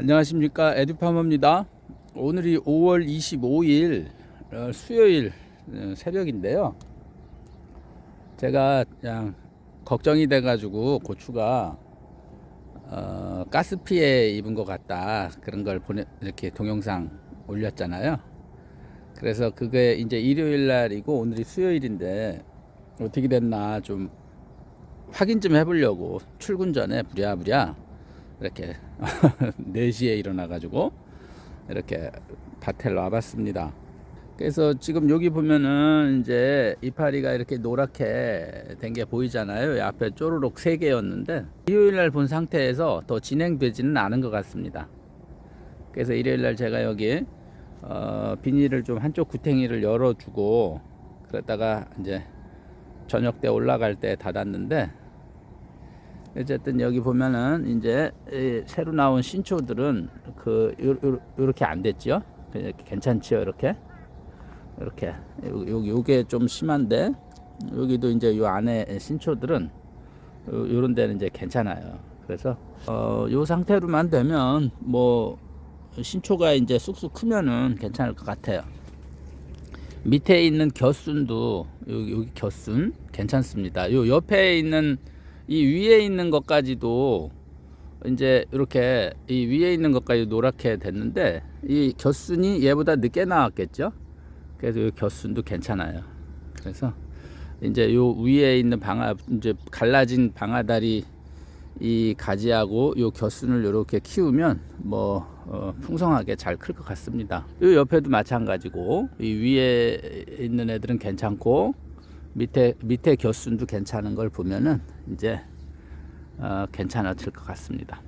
안녕하십니까 에듀파머입니다. 오늘이 5월 25일 어, 수요일 어, 새벽인데요. 제가 그냥 걱정이 돼 가지고 고추가 어, 가스 피해 입은 것 같다 그런 걸 보내 이렇게 동영상 올렸잖아요. 그래서 그게 이제 일요일 날이고 오늘이 수요일인데 어떻게 됐나 좀 확인 좀 해보려고 출근 전에 부랴부랴 이렇게 4시에 일어나 가지고 이렇게 밭에 와봤습니다. 그래서 지금 여기 보면은 이제 이파리가 이렇게 노랗게 된 게 보이잖아요. 이 앞에 쪼르륵 세 개였는데 일요일 날 본 상태에서 더 진행되지는 않은 것 같습니다. 그래서 일요일 날 제가 여기 어, 비닐을 좀 한쪽 구탱이를 열어주고 그러다가 이제 저녁 때 올라갈 때 닫았는데 어쨌든 여기 보면은 이제 이 새로 나온 신초들은 그 요렇게 안 됐죠. 괜찮지요, 이렇게. 이렇게 요, 요 요게 좀 심한데 여기도 이제 요 안에 신초들은 요, 요런 데는 이제 괜찮아요. 그래서 어, 요 상태로만 되면 뭐 신초가 이제 쑥쑥 크면은 괜찮을 것 같아요. 밑에 있는 겨순도 여기, 여기 겨순 괜찮습니다. 요 옆에 있는 이 위에 있는 것까지도 이제 이렇게 이 위에 있는 것까지 노랗게 됐는데 이 겨순이 얘보다 늦게 나왔겠죠. 그래서 이 겨순도 괜찮아요. 그래서 이제 요 위에 있는 방아 이제 갈라진 방아다리 이 가지하고 요 겨순을 이렇게 키우면 뭐 어, 풍성하게 잘 클 것 같습니다. 요 옆에도 마찬가지고 이 위에 있는 애들은 괜찮고 밑에 밑에 겨순도 괜찮은 걸 보면은 이제 어, 괜찮아질 것 같습니다.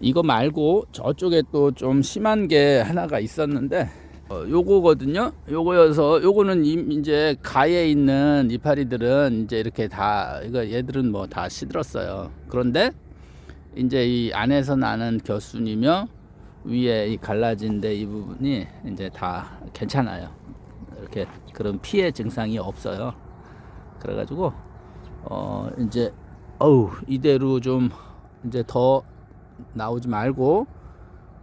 이거 말고 저쪽에 또 좀 심한 게 하나가 있었는데 어, 요거거든요. 요거여서 요거는 이- 이제 가에 있는 이파리들은 이제 이렇게 다 이거 얘들은 뭐 다 시들었어요. 그런데 이제 이 안에서 나는 겨순이며 위에 이 갈라진 데 이 부분이 이제 다 괜찮아요. 이렇게 그런 피해 증상이 없어요. 그래가지고 어 이제 어우 이대로 좀 이제 더 나오지 말고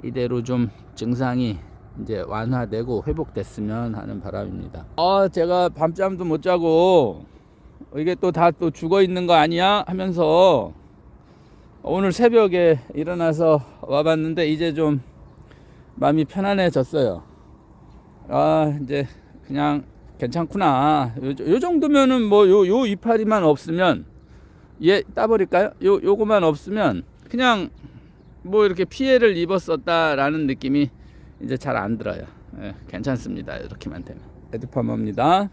이대로 좀 증상이 이제 완화되고 회복됐으면 하는 바람입니다. 아 제가 밤잠도 못 자고 이게 또 다또 죽어 있는 거 아니야 하면서 오늘 새벽에 일어나서 와봤는데 이제 좀 마음이 편안해졌어요. 아 이제 그냥 괜찮구나. 요, 요 정도면은 뭐 요 요 이파리만 없으면 얘 따버릴까요? 요 요거만 없으면 그냥 뭐 이렇게 피해를 입었었다라는 느낌이 이제 잘 안 들어요. 예, 괜찮습니다. 이렇게만 되면. 에드파머입니다.